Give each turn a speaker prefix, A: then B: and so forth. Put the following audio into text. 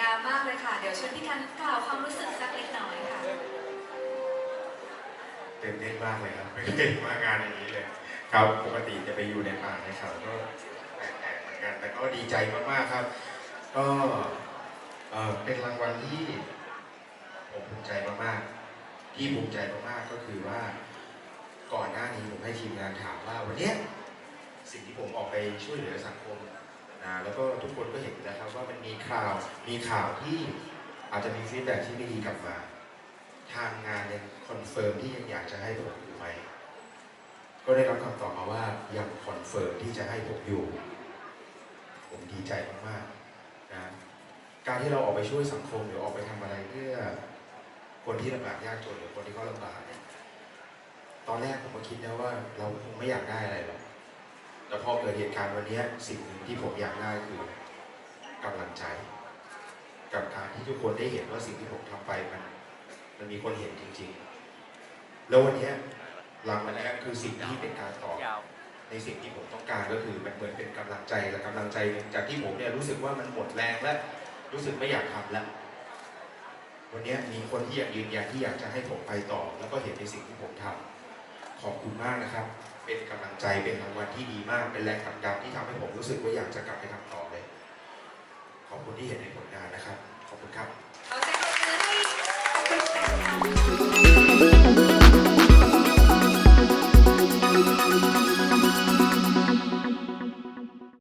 A: งามมากเลยค่ะ เดี๋ยวเชิญพี่กันกล่าวความรู้สึกสักเล็กน้อยค่ะ
B: เต็มเต้นมากเลยครับไม่เคยมางานอย่างนี้เลยครับปกติจะไปอยู่ในป่าในเขาก็แปลกๆเหมือนกัน แต่ก็ดีใจมากๆครับ ก็เป็นรางวัลที่ผมภูมิใจมากๆ ที่ภูมิใจมากๆก็คือว่าก่อนหน้านี้ผมให้ทีมงานถามว่าวันนี้สิ่งที่ผมออกไปช่วยเหลือสังคม นะแล้วก็ทุกคนก็เห็นนะครับว่ามันมีข่าวมีข่าวที่อาจจะมีฟีดแบ็ที่ไม่ดีกลับมา ทางงานยังคอนเฟิร์มที่ยังอยากจะให้ผมอยู่ไหมก็ได้รับคำตอบมาว่ายังคอนเฟิร์มที่จะให้ผมอยู่ ผมดีใจมากๆนะการที่เราออกไปช่วยสังคมหรือออกไปทำอะไรเพื่อคนที่ลำบากยากจนหรือคนที่เขาลำบากเนี่ยตอนแรกผมก็คิดนะว่าเราคงไม่อยากได้อะไรหรอก แต่พอเกิดเหตุการณ์วันนี้สิ่งหนึ่งที่ผมอยากได้คือกำลังใจ กับการที่ทุกคนได้เห็นว่าสิ่งที่ผมทำไปมันมันมีคนเห็นจริง ๆ แล้ววันนี้รางวัลนี้คือสิ่งที่เป็นการตอบในสิ่งที่ผมต้องการก็คือมันเหมือนเป็นกำลังใจและกำลังใจจากที่ผมเนี่ยรู้สึกว่ามันหมดแรงและรู้สึกไม่อยากทำแล้ว วันนี้มีคนที่อยากยืนยันที่อยากจะให้ผมไปต่อ แล้วก็เห็นในสิ่งที่ผมทำขอบคุณมากนะครับ เป็นกำลังใจเป็นรางวัลที่ดีมากเป็นแรงขับดันที่ทำให้ผมรู้สึกว่าอยากจะกลับไปทำต่อเลย ขอบคุณที่เห็นในผลงานนะครับ ขอบคุณครับ